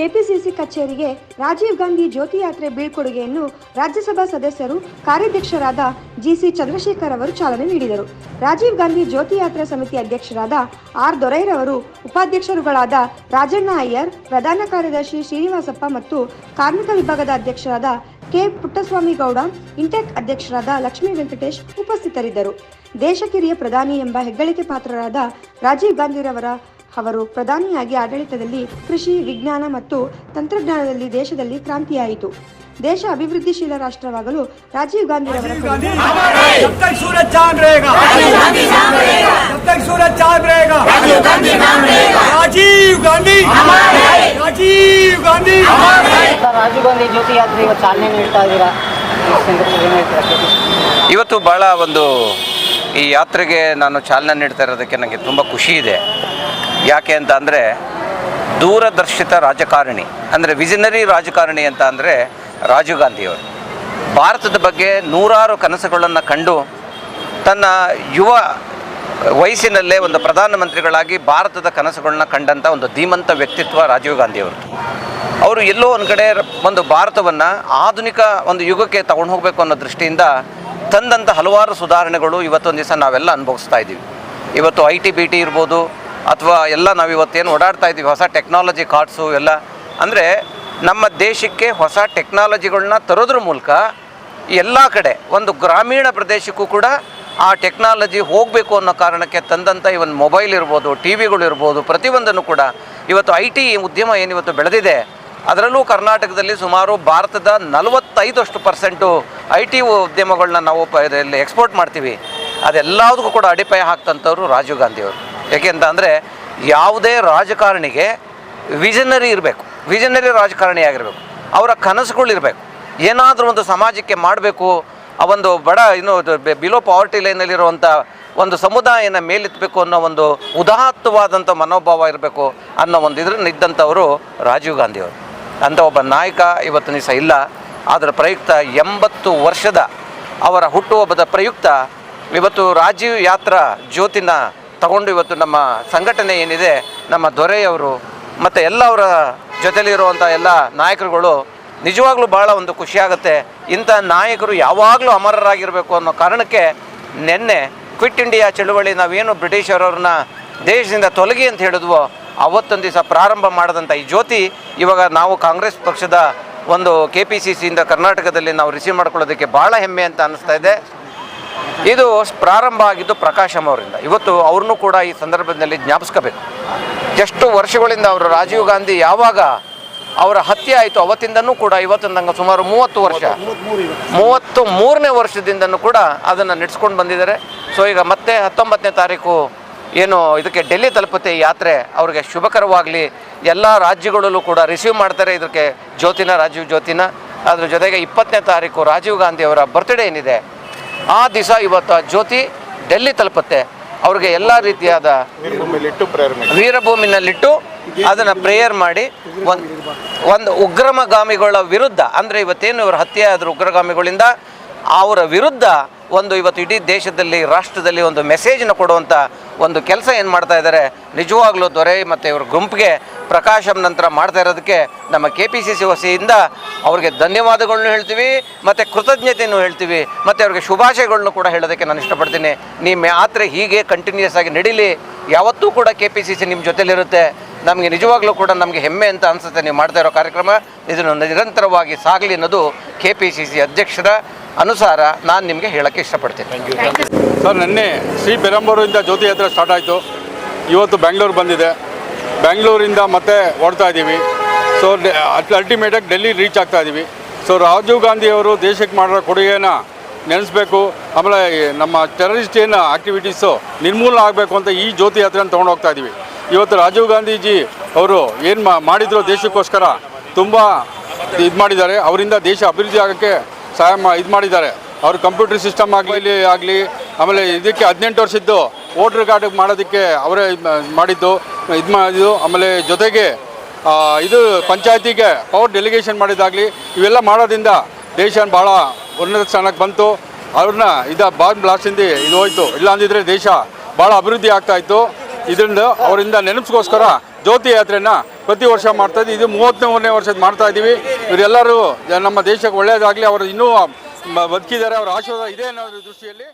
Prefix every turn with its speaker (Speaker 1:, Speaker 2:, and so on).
Speaker 1: KPCC ಕಚೇರಿಗೆ ರಾಜೀವ್ ಗಾಂಧಿ ಜ್ಯೋತಿ ಯಾತ್ರೆ ಬೀಳ್ಕೊಡುಗೆಯನ್ನು ರಾಜ್ಯಸಭಾ ಸದಸ್ಯರು, ಕಾರ್ಯಾಧ್ಯಕ್ಷರಾದ ಜಿಸಿ ಚಂದ್ರಶೇಖರ್ ಅವರು ಚಾಲನೆ ನೀಡಿದರು. ರಾಜೀವ್ ಗಾಂಧಿ ಜ್ಯೋತಿ ಯಾತ್ರಾ ಸಮಿತಿ ಅಧ್ಯಕ್ಷರಾದ ಆರ್ ದೊರೈರವರು, ಉಪಾಧ್ಯಕ್ಷರುಗಳಾದ ರಾಜಣ್ಣ ಅಯ್ಯರ್, ಪ್ರಧಾನ ಕಾರ್ಯದರ್ಶಿ ಶ್ರೀನಿವಾಸಪ್ಪ ಮತ್ತು ಕಾರ್ಮಿಕ ವಿಭಾಗದ ಅಧ್ಯಕ್ಷರಾದ ಕೆ ಪುಟ್ಟಸ್ವಾಮಿ ಗೌಡ, ಇಂಟೆಕ್ ಅಧ್ಯಕ್ಷರಾದ ಲಕ್ಷ್ಮೀ ವೆಂಕಟೇಶ್ ಉಪಸ್ಥಿತರಿದ್ದರು. ದೇಶಕಿರಿಯ ಪ್ರಧಾನಿ ಎಂಬ ಹೆಗ್ಗಳಿಕೆ ಪಾತ್ರರಾದ ರಾಜೀವ್ ಗಾಂಧಿರವರ ಅವರು ಪ್ರಧಾನಿಯಾಗಿ ಆಡಳಿತದಲ್ಲಿ ಕೃಷಿ ವಿಜ್ಞಾನ ಮತ್ತು ತಂತ್ರಜ್ಞಾನದಲ್ಲಿ ದೇಶದಲ್ಲಿ ಕ್ರಾಂತಿಯಾಯಿತು ದೇಶ ಅಭಿವೃದ್ಧಿಶೀಲ ರಾಷ್ಟ್ರವಾಗಲು ರಾಜೀವ್
Speaker 2: ಗಾಂಧಿ ರಾಜೀವ್
Speaker 3: ಗಾಂಧಿ ರಾಜೀವ್ ಗಾಂಧಿ ಜ್ಯೋತಿ ಯಾತ್ರೆ ಇವತ್ತು ಚಾಲನೆ ನೀಡ್ತಾ ಇದ್ದೀರಾ
Speaker 4: ಇವತ್ತು ಭಾಳ ಒಂದು ಈ ಯಾತ್ರೆಗೆ ನಾನು ಚಾಲನೆ ನೀಡ್ತಾ ಇರೋದಕ್ಕೆ ನನಗೆ ತುಂಬ ಖುಷಿ ಇದೆ ಯಾಕೆ ಅಂತ ಅಂದರೆ ದೂರದರ್ಶಿತ ರಾಜಕಾರಣಿ, ಅಂದರೆ ವಿಷನರಿ ರಾಜಕಾರಣಿ ಅಂತ ಅಂದರೆ ರಾಜೀವ್ ಗಾಂಧಿಯವರು. ಭಾರತದ ಬಗ್ಗೆ ನೂರಾರು ಕನಸುಗಳನ್ನು ಕಂಡು ತನ್ನ ಯುವ ವಯಸ್ಸಿನಲ್ಲೇ ಒಂದು ಪ್ರಧಾನಮಂತ್ರಿಗಳಾಗಿ ಭಾರತದ ಕನಸುಗಳನ್ನ ಕಂಡಂಥ ಒಂದು ಧೀಮಂತ ವ್ಯಕ್ತಿತ್ವ ರಾಜೀವ್ ಗಾಂಧಿಯವರು. ಅವರು ಎಲ್ಲೋ ಒಂದು ಕಡೆ ಒಂದು ಭಾರತವನ್ನು ಆಧುನಿಕ ಒಂದು ಯುಗಕ್ಕೆ ತಗೊಂಡು ಹೋಗಬೇಕು ಅನ್ನೋ ದೃಷ್ಟಿಯಿಂದ ತಂದಂಥ ಹಲವಾರು ಸುಧಾರಣೆಗಳು ಇವತ್ತೊಂದು ದಿವಸ ನಾವೆಲ್ಲ ಅನುಭವಿಸ್ತಾ ಇದ್ದೀವಿ. ಇವತ್ತು ಐ ಟಿ ಬಿ ಟಿ ಇರ್ಬೋದು ಅಥವಾ ಎಲ್ಲ ನಾವು ಇವತ್ತೇನು ಓಡಾಡ್ತಾ ಇದ್ದೀವಿ, ಹೊಸ ಟೆಕ್ನಾಲಜಿ ಕಾರ್ಡ್ಸು ಎಲ್ಲ. ಅಂದರೆ ನಮ್ಮ ದೇಶಕ್ಕೆ ಹೊಸ ಟೆಕ್ನಾಲಜಿಗಳನ್ನ ತರೋದ್ರ ಮೂಲಕ ಎಲ್ಲ ಕಡೆ, ಒಂದು ಗ್ರಾಮೀಣ ಪ್ರದೇಶಕ್ಕೂ ಕೂಡ ಆ ಟೆಕ್ನಾಲಜಿ ಹೋಗಬೇಕು ಅನ್ನೋ ಕಾರಣಕ್ಕೆ ತಂದಂಥ ಇವನ್ ಮೊಬೈಲ್ ಇರ್ಬೋದು ಟಿ ವಿಗಳು ಇರ್ಬೋದು, ಪ್ರತಿಯೊಂದನ್ನು ಕೂಡ ಇವತ್ತು ಐ ಟಿ ಉದ್ಯಮ ಏನಿವತ್ತು ಬೆಳೆದಿದೆ, ಅದರಲ್ಲೂ ಕರ್ನಾಟಕದಲ್ಲಿ ಸುಮಾರು ಭಾರತದ ನಲವತ್ತೈದಷ್ಟು ಪರ್ಸೆಂಟು ಐ ಟಿ ಉದ್ಯಮಗಳನ್ನ ನಾವು ಎಕ್ಸ್ಪೋರ್ಟ್ ಮಾಡ್ತೀವಿ. ಅದೆಲ್ಲದಕ್ಕೂ ಕೂಡ ಅಡಿಪಾಯ ಹಾಕ್ತಂಥವ್ರು ರಾಜೀವ್ ಗಾಂಧಿಯವರು ಯಾಕೆಂತ ಅಂದರೆ ಯಾವುದೇ ರಾಜಕಾರಣಿಗೆ ವಿಜನರಿ ಇರಬೇಕು. ವಿಜನರಿ ರಾಜಕಾರಣಿ ಆಗಿರಬೇಕು. ಅವರ ಕನಸುಗಳಿರಬೇಕು ಏನಾದರೂ ಒಂದು ಸಮಾಜಕ್ಕೆ ಮಾಡಬೇಕು. ಆ ಒಂದು ಬಡ, ಇನ್ನು ಬಿಲೋ ಪಾವರ್ಟಿ ಲೈನಲ್ಲಿರುವಂಥ ಒಂದು ಸಮುದಾಯನ ಮೇಲೆತ್ತಬೇಕು ಅನ್ನೋ ಒಂದು ಉದಾತ್ತವಾದಂಥ ಮನೋಭಾವ ಇರಬೇಕು ಅನ್ನೋ ಒಂದು ಇದ್ರಲ್ಲಿ ಇದ್ದಂಥವರು ರಾಜೀವ್ ಗಾಂಧಿಯವರು. ಅಂಥ ಒಬ್ಬ ನಾಯಕ ಇವತ್ತು ದಿವಸ ಇಲ್ಲ. ಆದರೆ ಪ್ರಯುಕ್ತ ಎಂಬತ್ತು ವರ್ಷದ ಅವರ ಹುಟ್ಟುಹಬ್ಬದ ಪ್ರಯುಕ್ತ ಇವತ್ತು ರಾಜೀವ್ ಯಾತ್ರಾ ಜ್ಯೋತಿನ ತಗೊಂಡು ಇವತ್ತು ನಮ್ಮ ಸಂಘಟನೆ ಏನಿದೆ, ನಮ್ಮ ದೊರೆಯವರು ಮತ್ತು ಎಲ್ಲ ಅವರ ಜೊತೆಲಿರುವಂಥ ಎಲ್ಲ ನಾಯಕರುಗಳು ನಿಜವಾಗ್ಲೂ ಭಾಳ ಒಂದು ಖುಷಿಯಾಗುತ್ತೆ. ಇಂಥ ನಾಯಕರು ಯಾವಾಗಲೂ ಅಮರರಾಗಿರಬೇಕು ಅನ್ನೋ ಕಾರಣಕ್ಕೆ ನಿನ್ನೆ ಕ್ವಿಟ್ ಇಂಡಿಯಾ ಚಳುವಳಿ ನಾವೇನು ಬ್ರಿಟಿಷರವ್ರನ್ನ ದೇಶದಿಂದ ತೊಲಗಿ ಅಂತ ಹೇಳಿದ್ವೋ, ಅವತ್ತೊಂದು ದಿವಸ ಪ್ರಾರಂಭ ಮಾಡಿದಂಥ ಈ ಜ್ಯೋತಿ ಇವಾಗ ನಾವು ಕಾಂಗ್ರೆಸ್ ಪಕ್ಷದ ಒಂದು ಕೆ ಪಿ ಸಿ ಸಿಯಿಂದ ಕರ್ನಾಟಕದಲ್ಲಿ ನಾವು ರಿಸೀವ್ ಮಾಡ್ಕೊಳ್ಳೋದಕ್ಕೆ ಭಾಳ ಹೆಮ್ಮೆ ಅಂತ ಅನ್ನಿಸ್ತಾ ಇದೆ. ಇದು ಪ್ರಾರಂಭ ಆಗಿದ್ದು ಪ್ರಕಾಶಮ್ ಅವರಿಂದ. ಇವತ್ತು ಅವ್ರನ್ನೂ ಕೂಡ ಈ ಸಂದರ್ಭದಲ್ಲಿ ಜ್ಞಾಪಿಸ್ಕೋಬೇಕು. ಎಷ್ಟು ವರ್ಷಗಳಿಂದ ಅವರು ರಾಜೀವ್ ಗಾಂಧಿ ಯಾವಾಗ ಅವರ ಹತ್ಯೆ ಆಯಿತು, ಅವತ್ತಿಂದನೂ ಕೂಡ ಇವತ್ತು ನಂಗೆ ಸುಮಾರು ಮೂವತ್ತು ವರ್ಷ. ಮೂವತ್ತು ಮೂರನೇ ವರ್ಷದಿಂದನೂ ಕೂಡ ಅದನ್ನು ನಡೆಸ್ಕೊಂಡು ಬಂದಿದ್ದಾರೆ. ಸೊ ಈಗ ಮತ್ತೆ ಹತ್ತೊಂಬತ್ತನೇ ತಾರೀಕು ಏನು ಇದಕ್ಕೆ ಡೆಲ್ಲಿ ತಲುಪುತ್ತೆ ಯಾತ್ರೆ, ಅವ್ರಿಗೆ ಶುಭಕರವಾಗಲಿ. ಎಲ್ಲ ರಾಜ್ಯಗಳಲ್ಲೂ ಕೂಡ ರಿಸೀವ್ ಮಾಡ್ತಾರೆ ಇದಕ್ಕೆ ಜ್ಯೋತಿನ, ರಾಜೀವ್ ಜ್ಯೋತಿನ. ಅದ್ರ ಜೊತೆಗೆ ಇಪ್ಪತ್ತನೇ ತಾರೀಕು ರಾಜೀವ್ ಗಾಂಧಿ ಅವರ ಬರ್ತ್ಡೇ ಏನಿದೆ ಆ ದಿವಸ ಇವತ್ತು ಜ್ಯೋತಿ ಡೆಲ್ಲಿ ತಲುಪುತ್ತೆ. ಅವ್ರಿಗೆ ಎಲ್ಲ ರೀತಿಯಾದ ವೀರಭೂಮಿನಲ್ಲಿಟ್ಟು ಅದನ್ನು ಪ್ರೇಯರ್ ಮಾಡಿ. ಒಂದು ಒಂದು ಉಗ್ರಮಗಾಮಿಗಳ ವಿರುದ್ಧ ಅಂದರೆ ಇವತ್ತೇನು ಇವರು ಹತ್ಯೆ ಆದರು ಉಗ್ರಗಾಮಿಗಳಿಂದ ಅವರ ವಿರುದ್ಧ ಒಂದು ಇವತ್ತು ಇಡೀ ದೇಶದಲ್ಲಿ, ರಾಷ್ಟ್ರದಲ್ಲಿ ಒಂದು ಮೆಸೇಜನ್ನು ಕೊಡುವಂಥ ಒಂದು ಕೆಲಸ ಏನು ಮಾಡ್ತಾ ಇದ್ದಾರೆ, ನಿಜವಾಗ್ಲೂ ದೊರೆ ಮತ್ತು ಇವ್ರ ಗುಂಪಿಗೆ ಪ್ರಕಾಶಂ ನಂತರ ಮಾಡ್ತಾ ಇರೋದಕ್ಕೆ ನಮ್ಮ ಕೆ ಪಿ ಸಿ ಸಿ ವಸಿಯಿಂದ ಅವ್ರಿಗೆ ಧನ್ಯವಾದಗಳನ್ನೂ ಹೇಳ್ತೀವಿ, ಮತ್ತು ಕೃತಜ್ಞತೆಯನ್ನು ಹೇಳ್ತೀವಿ, ಮತ್ತು ಅವ್ರಿಗೆ ಶುಭಾಶಯಗಳನ್ನು ಕೂಡ ಹೇಳೋದಕ್ಕೆ ನಾನು ಇಷ್ಟಪಡ್ತೀನಿ. ನಿಮ್ಮ ಯಾತ್ರೆ ಹೀಗೆ ಕಂಟಿನ್ಯೂಸ್ ಆಗಿ ನಡೀಲಿ, ಯಾವತ್ತೂ ಕೂಡ ಕೆ ಪಿ ಸಿ ಸಿ ನಿಮ್ಮ ಜೊತೆಲಿರುತ್ತೆ. ನಮಗೆ ನಿಜವಾಗ್ಲೂ ಕೂಡ ನಮಗೆ ಹೆಮ್ಮೆ ಅಂತ ಅನಿಸುತ್ತೆ ನೀವು ಮಾಡ್ತಾ ಇರೋ ಕಾರ್ಯಕ್ರಮ. ಇದನ್ನು ನಿರಂತರವಾಗಿ ಸಾಗಲಿ ಅನ್ನೋದು ಕೆ ಪಿ ಸಿ ಸಿ ಅಧ್ಯಕ್ಷರ ಅನುಸಾರ ನಾನು ನಿಮಗೆ ಹೇಳೋಕ್ಕೆ ಇಷ್ಟಪಡ್ತೀನಿ.
Speaker 5: ಸರ್ ನಿನ್ನೆ ಶ್ರೀ ಪೆರಂಬೂರಿಂದ ಜ್ಯೋತಿ ಯಾತ್ರೆ ಸ್ಟಾರ್ಟ್ ಆಯಿತು. ಇವತ್ತು ಬೆಂಗಳೂರು ಬಂದಿದೆ. ಬೆಂಗಳೂರಿಂದ ಮತ್ತೆ ಓಡ್ತಾ ಇದ್ದೀವಿ ಸೊ ಅಲ್ಟಿಮೇಟಾಗಿ ಡೆಲ್ಲಿ ರೀಚ್ ಆಗ್ತಾ ಇದ್ದೀವಿ ಸೊ ರಾಜೀವ್ ಗಾಂಧಿಯವರು ದೇಶಕ್ಕೆ ಮಾಡಿರೋ ಕೊಡುಗೆನ ನೆನೆಸ್ಬೇಕು. ಆಮೇಲೆ ನಮ್ಮ ಟೆರರಿಸ್ಟ್ ಏನು ಆ್ಯಕ್ಟಿವಿಟೀಸು ನಿರ್ಮೂಲನೆ ಆಗಬೇಕು ಅಂತ ಈ ಜ್ಯೋತಿ ಯಾತ್ರೆನ ತೊಗೊಂಡು ಹೋಗ್ತಾ ಇದ್ದೀವಿ ಇವತ್ತು ರಾಜೀವ್ ಗಾಂಧೀಜಿ ಅವರು ಏನು ಮಾಡಿದ್ರು ದೇಶಕ್ಕೋಸ್ಕರ ತುಂಬ ಇದು ಮಾಡಿದ್ದಾರೆ. ಅವರಿಂದ ದೇಶ ಅಭಿವೃದ್ಧಿ ಆಗೋಕ್ಕೆ ಸಹಾಯ ಇದು ಮಾಡಿದ್ದಾರೆ. ಅವರು ಕಂಪ್ಯೂಟರ್ ಸಿಸ್ಟಮ್ ಆಗಲಿ ಆಗಲಿ, ಆಮೇಲೆ ಇದಕ್ಕೆ ಹದಿನೆಂಟು ವರ್ಷದ್ದು ವೋಟ್ರ್ ಕಾರ್ಡ್ ಮಾಡೋದಕ್ಕೆ ಅವರೇ ಮಾಡಿದ್ದು, ಇದು ಮಾಡಿದ್ದು. ಆಮೇಲೆ ಜೊತೆಗೆ ಇದು ಪಂಚಾಯತಿಗೆ ಪವರ್ ಡೆಲಿಗೇಷನ್ ಮಾಡಿದ್ದಾಗಲಿ, ಇವೆಲ್ಲ ಮಾಡೋದ್ರಿಂದ ದೇಶ ಭಾಳ ಉನ್ನತ ಸ್ಥಾನಕ್ಕೆ ಬಂತು. ಅವ್ರನ್ನ ಇದು ಬಾಂಬ್ ಬ್ಲಾಸ್ಟಿಂದ ಇದು ಹೋಯ್ತು. ಇಲ್ಲ ಅಂದಿದ್ರೆ ದೇಶ ಭಾಳ ಅಭಿವೃದ್ಧಿ ಆಗ್ತಾ ಇತ್ತು. ಇದರಿಂದ ಅವರಿಂದ ನೆನಪಿಸ್ಕೋಸ್ಕರ ಜ್ಯೋತಿ ಯಾತ್ರೆನ ಪ್ರತಿ ವರ್ಷ ಮಾಡ್ತಾ ಇದ್ದೀವಿ. ಇದು ಮೂವತ್ತನೇ ವರ್ಷದ ಮಾಡ್ತಾ ಇದ್ದೀವಿ. ಇವರೆಲ್ಲರೂ ನಮ್ಮ ದೇಶಕ್ಕೆ ಒಳ್ಳೆಯದಾಗಲಿ ಅವರು ಇನ್ನೂ ಬದುಕಿದ್ದಾರೆ. ಅವರ ಆಶೀರ್ವಾದ ಇದೆ ಅನ್ನೋ ದೃಷ್ಟಿಯಲ್ಲಿ